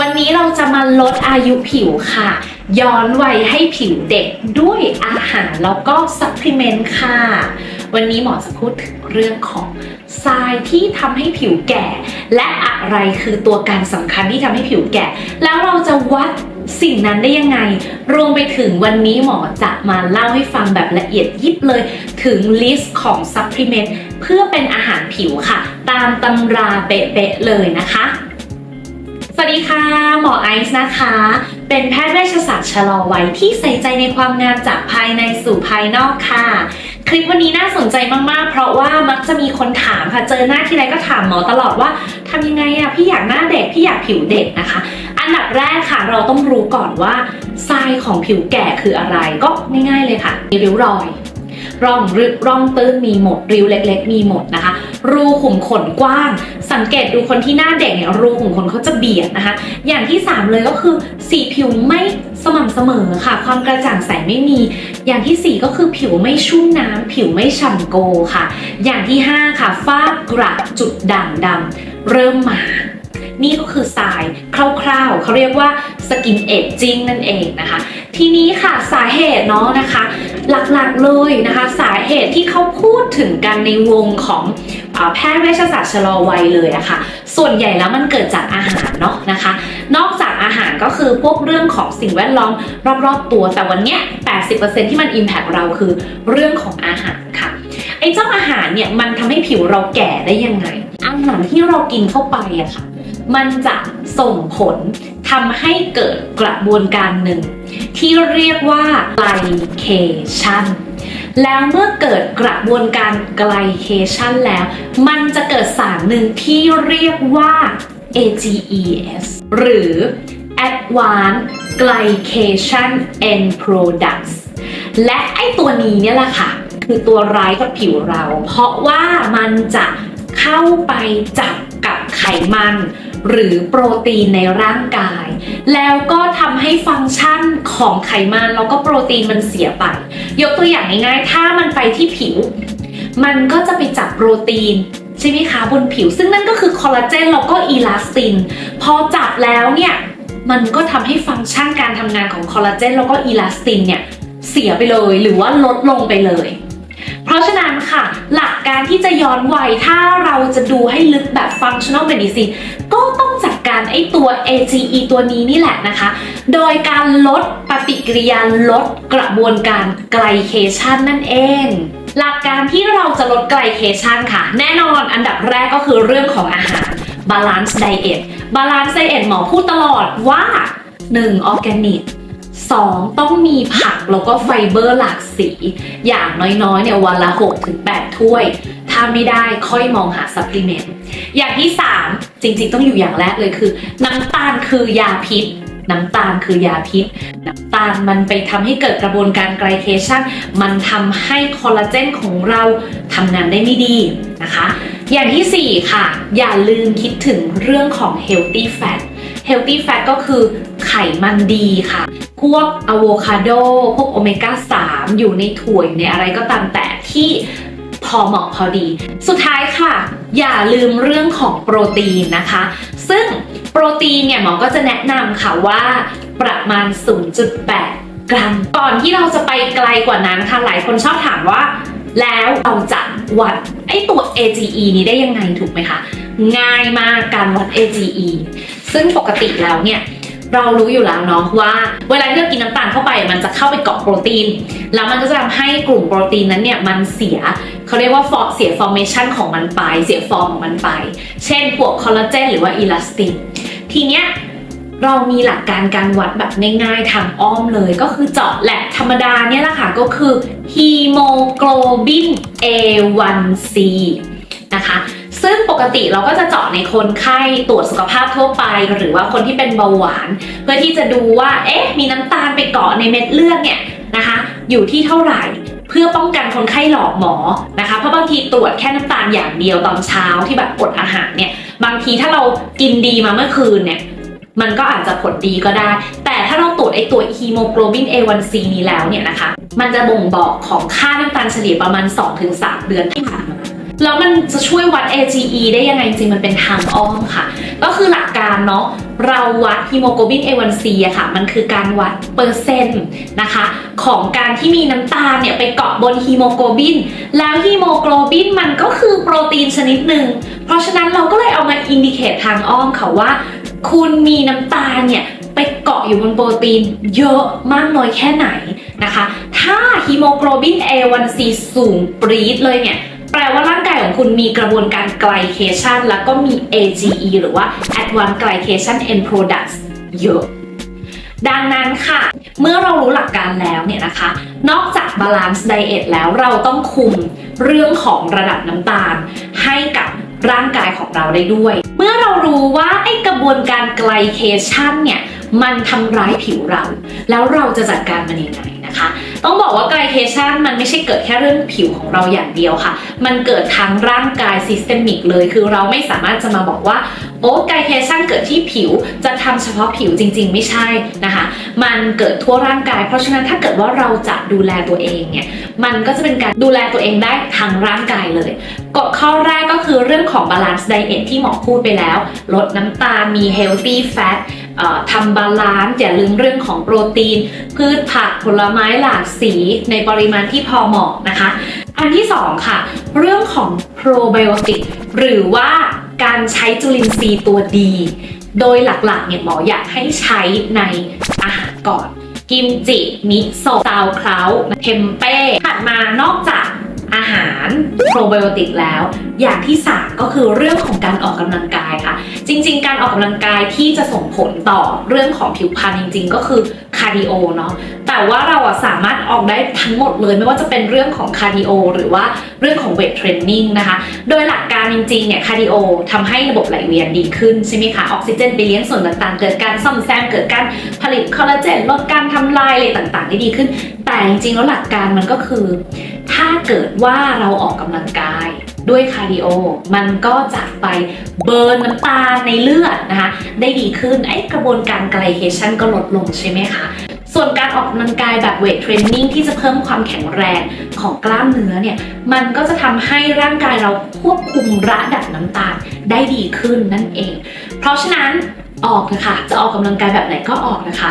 วันนี้เราจะมาลดอายุผิวค่ะ ย้อนวัยให้ผิวเด็กด้วยอาหารแล้วก็ซัพพลีเมนต์ค่ะ วันนี้หมอจะพูดถึงเรื่องของทรายที่ทำให้ผิวแก่ และอะไรคือตัวการสำคัญที่ทำให้ผิวแก่ แล้วเราจะวัดสิ่งนั้นได้ยังไง รวมไปถึงวันนี้หมอจะมาเล่าให้ฟังแบบละเอียดยิบเลย ถึงลิสต์ของซัพพลีเมนต์เพื่อเป็นอาหารผิวค่ะ ตามตำราเป๊ะๆเลยนะคะ สวัสดีค่ะ หมอไอซ์นะคะ เป็นแพทย์เวชศาสตร์ชะลอวัยที่ใส่ใจในความงามจากภายในสู่ภายนอกค่ะ คลิปวันนี้น่าสนใจมากๆ เพราะว่ามักจะมีคนถามค่ะ เจอหน้าที่ไรก็ถามหมอตลอดว่าทำยังไงอะพี่อยากหน้าเด็ก พี่อยากผิวเด็กนะคะ อันดับแรกค่ะ เราต้องรู้ก่อนว่าทรายของผิวแก่คืออะไรก็ง่ายๆเลยค่ะมีริ้วรอยร่องรึกร่องตื้นมีหมดริ้วเล็ก ๆ มีหมดนะคะ รูขุมขนกว้าง สังเกตดูคนที่หน้าเด็กเนี่ยรูขุมขนเขาจะเบียดนะคะ อย่างที่ 3 เลยก็คือสีผิวไม่สม่ำเสมอค่ะ ความกระจ่างใสไม่มี อย่างทีสี่4 ก็คือผิวไม่ชุ่มน้ำผิวไม่ฉ่ำโกค่ะ อย่างที่ 5 ค่ะฝ้ากระจุดด่างดำเริ่มมา นี่ก็คือทรายคร่าวๆเขาเรียกว่าสกินเอจจิ้งนั่นเองนะคะ ทีนี้ค่ะสาเหตุเนาะนะคะ หลักๆเลยนะคะ สาเหตุที่เขาพูดถึงกันในวงของอแพทย์เวชศาสตร์ชะลอวัยเลยอะค่ะ ส่วนใหญ่แล้วมันเกิดจากอาหารเนาะนะคะ นอกจากอาหารก็คือพวกเรื่องของสิ่งแวดล้อมรอบๆตัว แต่วันเนี้ย 80%ที่มัน impact เราคือเรื่องของอาหารค่ะ ไอ้เจ้าอาหารเนี่ยมันทำให้ผิวเราแก่ได้ยังไง อาหารที่เรากินเข้าไปอะค่ะ มันจะส่งผลทำให้เกิดกระบวนการหนึ่ง ที่เรียกว่า glycation แล้วเมื่อเกิดกระบวนการ glycation แล้ว มันจะเกิดสารหนึ่งที่เรียกว่า AGEs หรือ Advanced Glycation End Products และไอตัวนี้เนี่ยแหละค่ะ คือตัวร้ายกับผิวเรา เพราะว่ามันจะเข้าไปจับกับไขมัน หรือโปรตีนในร่างกาย แล้วก็ทำให้ฟังก์ชันของไขมันแล้วก็โปรตีนมันเสียไป ยกตัวอย่างง่ายๆ ถ้ามันไปที่ผิว มันก็จะไปจับโปรตีนใช่ไหมคะบนผิว ซึ่งนั่นก็คือคอลลาเจนแล้วก็อีลาสติน พอจับแล้วเนี่ยมันก็ทำให้ฟังก์ชันการทำงานของคอลลาเจนแล้วก็อีลาสตินเนี่ยเสียไปเลยหรือว่าลดลงไปเลย เพราะฉะนั้น ที่จะย้อนวัยถ้าเราจะดูให้ลึกแบบ functional medicine ก็ต้องจัดการไอ้ตัว AGE ตัวนี้นี่แหละนะคะ โดยการลดปฏิกิริยาลดกระบวนการ glycation นั่นเองหลักการที่เราจะลด glycation ค่ะ แน่นอนอันดับแรกก็คือเรื่องของอาหาร balance diet balance diet หมอพูดตลอดว่า 1. organic 2. ต้องมีผักแล้วก็ไฟเบอร์หลากสี อย่างน้อยๆเนี่ยวันละ 6-8 ถ้วย ถ้าไม่ได้ค่อยมองหาซัพพลีเมนต์ อย่างที่ 3 จริงๆ ต้องอยู่อย่างแรกเลยคือ น้ำตาลคือยาพิษ น้ำตาลคือยาพิษ น้ำตาลมันไปทำให้เกิดกระบวนการไกลเคชันมันทำให้คอลลาเจนของเราทำงานได้ไม่ดีนะคะ อย่างทีสี่4 ค่ะ อย่าลืมคิดถึงเรื่องของ healthy fat healthy fat ก็คือ มันดีค่ะ พวกอะโวคาโด พวกโอเมก้า 3 อยู่ในถั่วอยู่ในอะไรก็ตามแต่ที่พอเหมาะพอดี สุดท้ายค่ะ อย่าลืมเรื่องของโปรตีนนะคะ ซึ่งโปรตีนเนี่ยหมอก็จะแนะนำค่ะว่าประมาณ 0.8 กรัม ก่อนที่เราจะไปไกลกว่านั้นค่ะ หลายคนชอบถามว่า แล้วเราจะวัดไอตัว AGE นี้ได้ยังไงถูกไหมคะ ง่ายมากการวัด AGE ซึ่งปกติแล้วเนี่ย เรารู้อยู่แล้วเนาะว่า เวลาที่เรากินน้ำตาลเข้าไปมันจะเข้าไปเกาะโปรตีน แล้วมันก็จะทำให้กลุ่มโปรตีนนั้นเนี่ยมันเสียเขาเรียกว่าฟอเสียฟอร์เมชันของมันไป เสียฟอร์มของมันไป เช่นพวกคอลลาเจนหรือว่าอีลาสตินทีเนี้ยเรามีหลักการการวัดแบบง่ายๆทางอ้อมเลยก็คือเจาะแหลกธรรมดาเนี่ยแหละค่ะก็คือฮีโมโกลบิน A1C นะคะ ซึ่งปกติเราก็จะเจาะในคนไข้ตรวจสุขภาพทั่วไป หรือว่าคนที่เป็นเบาหวาน เพื่อที่จะดูว่าเอ๊ะมีน้ำตาลไปเกาะในเม็ดเลือดเนี่ยนะคะอยู่ที่เท่าไหร่เพื่อป้องกันคนไข้หลอกหมอนะคะ เพราะบางทีตรวจแค่น้ำตาลอย่างเดียวตอนเช้าที่แบบอดอาหารเนี่ยบางทีถ้าเรากินดีมาเมื่อคืนเนี่ยมันก็อาจจะผลดีก็ได้ แต่ถ้าเราตรวจไอตัวฮีโมโกลบิน A1C นี้แล้วเนี่ยนะคะ มันจะบ่งบอกของค่าน้ำตาลเฉลี่ยประมาณ 2-3 เดือนที่ผ่านมา แล้วมันจะช่วยวัด AGE ได้ยังไงจริงมันเป็นทางอ้อมค่ะ ก็คือหลักการเนาะเราวัดฮีโมโกลบิน A1C อะค่ะ มันคือการวัดเปอร์เซ็นต์นะคะ ของการที่มีน้ำตาลเนี่ยไปเกาะบนฮีโมโกลบิน แล้วฮีโมโกลบินมันก็คือโปรตีนชนิดหนึ่ง เพราะฉะนั้นเราก็เลยเอามาอินดิเคตทางอ้อมค่ะว่า คุณมีน้ำตาลเนี่ยไปเกาะอยู่บนโปรตีนเยอะมากน้อยแค่ไหนนะคะ ถ้าฮีโมโกลบิน A1C สูงปรี๊ดเลยเนี่ย แปลว่าร่างกายของคุณมีกระบวนการไกลเคชันแล้วก็มี AGE หรือว่า Advanced Glycation End Products เยอะ ดังนั้นค่ะ เมื่อเรารู้หลักการแล้วเนี่ยนะคะ นอกจาก Balance Diet แล้วเราต้องคุมเรื่องของระดับน้ำตาล ให้กับร่างกายของเราได้ด้วย เมื่อเรารู้ว่าไอ้กระบวนการไกลเคชันเนี่ย มันทำร้ายผิวเรา แล้วเราจะจัดการมันยังไง ต้องบอกว่าไกลเคชันมันไม่ใช่เกิดแค่เรื่องผิวของเราอย่างเดียวค่ะ มันเกิดทั้งร่างกายซิสเตมิกเลย คือเราไม่สามารถจะมาบอกว่าโอ้ไกลเคชันเกิดที่ผิวจะทำเฉพาะผิวจริง ๆ ไม่ใช่นะคะ มันเกิดทั่วร่างกาย เพราะฉะนั้นถ้าเกิดว่าเราจะดูแลตัวเองเนี่ยมันก็จะเป็นการดูแลตัวเองได้ทั้งร่างกายเลยกฎข้อแรกก็คือเรื่องของ balance diet ที่หมอพูดไปแล้ว ลดน้ำตาลมี healthy fat เอ่อ ทำบาลานซ์อย่าลืมเรื่องของโปรตีน พืชผักผลไม้หลากสีในปริมาณที่พอเหมาะนะคะ อันที่สองค่ะ เรื่องของ probiotic หรือว่าการใช้จุลินทรีย์ตัวดี โดยหลักๆเนี่ยหมออยากให้ใช้ในอาหารก่อน กิมจิ มิโซะซาวคราวเทมเป้ถัดมานอกจาก อาหารโปรไบโอติกแล้ว อย่างที่ 3 ก็คือเรื่องของการออกกำลังกายค่ะ จริง ๆ การออกกำลังกายที่จะส่งผลต่อเรื่องของผิวพรรณจริง ๆ ก็คือ คาร์ดิโอเนาะแต่ว่าเราอะสามารถออกได้ทั้งหมดเลยไม่ว่าจะเป็นเรื่องของคาร์ดิโอหรือว่าเรื่องของเวทเทรนนิ่งนะคะโดยหลักการจริงๆเนี่ยคาร์ดิโอทำให้ระบบไหลเวียนดีขึ้นใช่ไหมคะออกซิเจนไปเลี้ยงส่วนต่างๆ เกิดการซ่อมแซมเกิดการผลิตคอลลาเจนลดการทำลายอะไรต่างๆ ได้ดีขึ้น แต่จริงๆแล้วหลักการมันก็คือ ถ้าเกิดว่าเราออกกำลังกาย ด้วยคาร์ดิโอ มันก็จะไปเบิร์นน้ำตาลในเลือดนะคะ ได้ดีขึ้นไอ้กระบวนการไกลเคชันก็ลดลงใช่ไหมคะส่วนการออกกำลังกายแบบเวทเทรนนิ่งที่จะเพิ่มความแข็งแรงของกล้ามเนื้อเนี่ย มันก็จะทำให้ร่างกายเราควบคุมระดับน้ำตาลได้ดีขึ้นนั่นเอง เพราะฉะนั้นออกนะคะ จะออกกำลังกายแบบไหนก็ออกนะคะ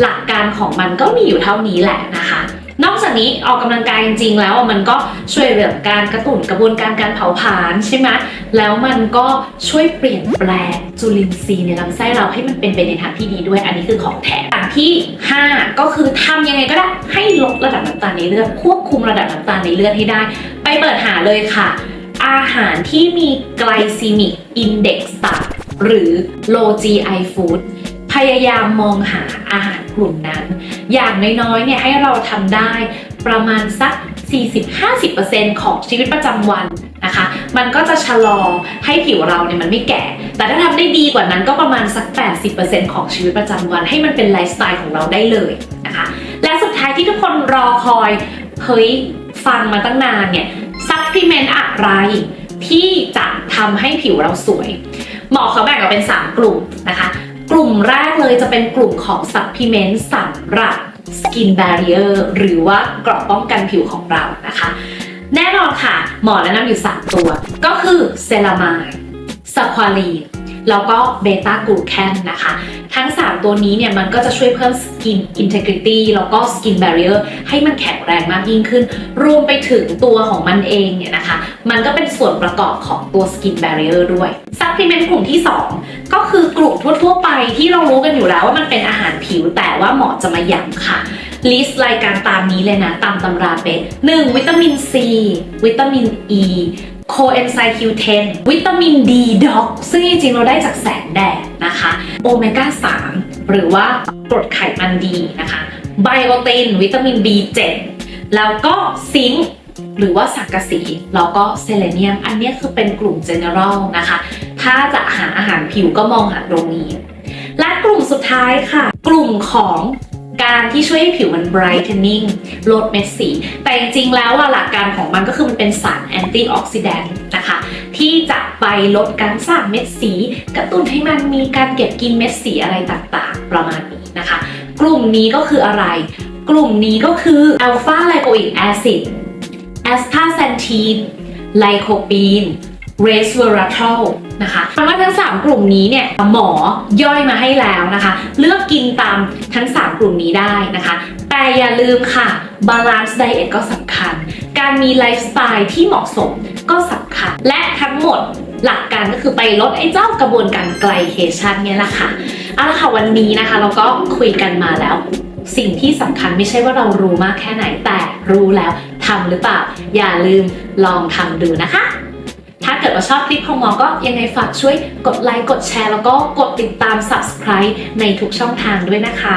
หลักการของมันก็มีอยู่เท่านี้แหละนะคะ จากนี้ออกกำลังกายจริงๆแล้วมันก็ช่วยเรื่องการกระตุ้นกระบวนการการเผาผลาญใช่ไหมแล้วมันก็ช่วยเปลี่ยนแปลงจุลินทรีย์ในลำไส้เราให้มันเป็นไปในทางที่ดีด้วย อันนี้คือของแถมอย่างที่ 5 ก็คือทำยังไงก็ได้ให้ลดระดับน้ำตาลในเลือดควบคุมระดับน้ำตาลในเลือดให้ได้ ไปเปิดหาเลยค่ะ อาหารที่มี glycemic index ต่ำหรือ low GI food พยายามมองหาอาหาร ลุ่มนั้น อย่างน้อยๆเนี่ยให้เราทำได้ประมาณสัก 40-50%ของชีวิตประจำวันนะคะ มันก็จะชะลอให้ผิวเราเนี่ยมันไม่แก่ แต่ถ้าทำได้ดีกว่านั้นก็ประมาณสัก 80%ของชีวิตประจำวัน ให้มันเป็นไลฟ์สไตล์ของเราได้เลยนะคะ และสุดท้ายที่ทุกคนรอคอยเฮ้ยฟังมาตั้งนานเนี่ยซัพพลีเมนต์อะไรที่จะทำให้ผิวเราสวย หมอเขาแบ่งออกเป็น 3 กลุ่มนะคะ กลุ่มแรกเลยจะเป็นกลุ่มของซัพพลีเมนต์สำหรับสกิน b บ r ร i e r หรือว่าเกราะป้องกันผิวของเรานะคะ แน่นอนค่ะ หมอแนะนำอยู่ 3 ตัว ก็คือเซรามายสควาลีนแล้วก็เบต้ากลูแคนนะคะ ทั้ง 3 ตัวนี้เนี่ยมันก็จะช่วยเพิ่มสกินอินเทกริตี้แล้วก็สกิน b บ r ร i e r ให้มันแข็งแรงมากยิ่งขึ้น รวมไปถึงตัวของมันเองเนี่ยนะคะ มันก็เป็นส่วนประกอบของตัวสกิน b บ r ร i e r ด้วยซัพพลีเมนต์กลุ่มที่ 2 ก็คือกลุ่มทั่วๆไปที่เรารู้กันอยู่แล้วว่ามันเป็นอาหารผิวแต่ว่าหมอจะมาย้ำค่ะลิสต์รายการตามนี้เลยนะ ตามตำราเป๊ะหนึ่งวิตามินซีวิตามินอ e, ีโคเอนไซม์ Q10 วิตามินดีด็อกซึ่งจริงๆ เราได้จากแสงแดดนะคะ โอเมก้า 3 หรือว่ากรดไขมันดีนะคะ ไบโอติน วิตามิน B7 แล้วก็ซิงค์ หรือว่าสังกะสีแล้วก็เซเลเนียม อันนี้คือเป็นกลุ่ม general นะคะ ถ้าจะหาอาหารผิวก็มองหาตรงนี้ และกลุ่มสุดท้ายค่ะ กลุ่มของการที่ช่วยให้ผิวมัน brightening ลดเม็ดสี แต่จริงๆแล้วหลักการของมันก็คือมันเป็นสาร antioxidant นะคะ ที่จะไปลดการสร้างเม็ดสี กระตุ้นให้มันมีการเก็บกินเม็ดสีอะไรต่างๆ ประมาณนี้นะคะ กลุ่มนี้ก็คืออะไร กลุ่มนี้ก็คือ alpha lipoic acid แอสพาแซนทีน ไลโคปีนเรสเวอราทอลนะคะคำว่าทั้ง 3 กลุ่มนี้เนี่ยหมอย่อยมาให้แล้วนะคะ เลือกกินตามทั้ง 3 กลุ่มนี้ได้นะคะ แต่อย่าลืมค่ะบาลานซ์ไดเอทก็สำคัญ การมีไลฟ์สไตล์ที่เหมาะสมก็สำคัญ และทั้งหมดหลักการก็คือไปลดไอ้เจ้ากระบวนการไกลเคชันเนี่ยแหละค่ะเอาละค่ะวันนี้นะคะ เราก็คุยกันมาแล้ว สิ่งที่สำคัญไม่ใช่ว่าเรารู้มากแค่ไหนแต่รู้แล้วำหรือเปล่า อย่าลืมลองทำดูนะคะ ถ้าเกิดว่าชอบคลิปของหมอก็ยังไงฝากช่วยกดไลค์กดแชร์ แล้วก็กดติดตาม subscribe ในทุกช่องทางด้วยนะคะ